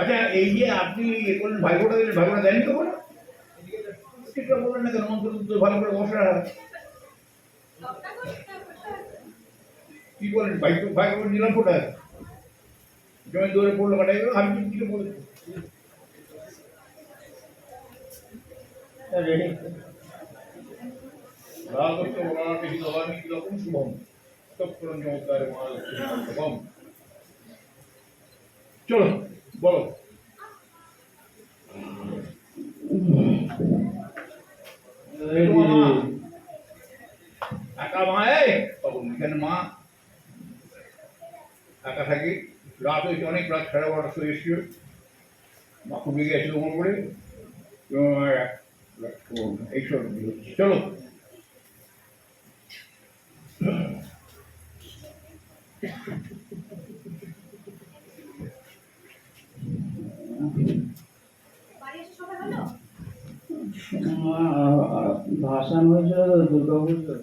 আচ্ছা এই যে আপনি এ করলেন ভাইফোঁটা দিলেন ভাইফোঁটা দেননি তো কোনো ঠিকঠাক বললেন না কেন? অন্তত তো ভালো করে বসা কি বলেন? ভাই ভাই করে নিলাম ফোটা জমি দৌড়ে পড়ল কাটাই গেল আমি কিছু বলেছি রেডি রাগস্ত বলাতে কি দলানি কি রকম শুভম? চলো। বলো একা মা এই মা একা থাকি রাত হয়েছে অনেক রাত সাড়ে বারোটার সময় এসছিল মা খুবই গেছিল মনে করে এইসব চলো ভাসান হয়েছিল তো দুর্গা পুজো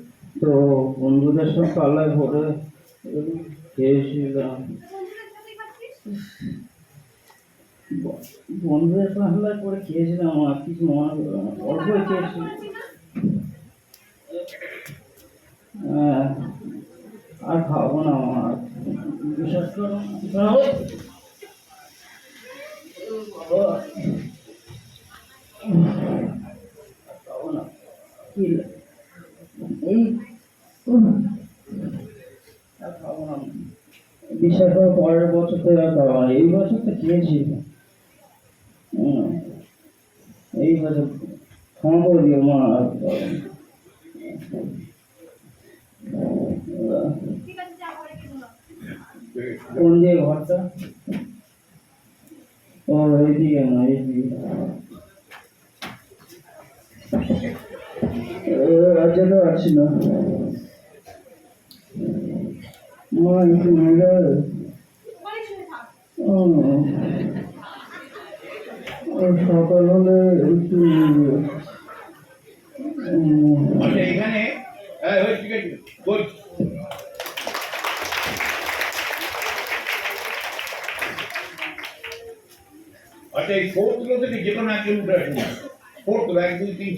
তো বন্ধুদের সব পাল্লায় ভরে খেয়েছিলাম বন্ধুদের পাল্লায় করে খেয়েছিলাম আর কিছু মনে অল্পই খেয়েছি। খাব না আমার। বিশ্বাস করো বিশ্বাস করো পরের বছর আর খাব না এই বছর তো খেয়েছি। এই বছর ক্ষমা করে দিও মা। কোন দিয়ে ঘরটা ও এইদিকে না এইদিকে। রাজ্যে তো আছি না। সকাল হলে হ্যাঁ ওই ঠিক আছে বল আচ্ছা এই ফোর্থগুলো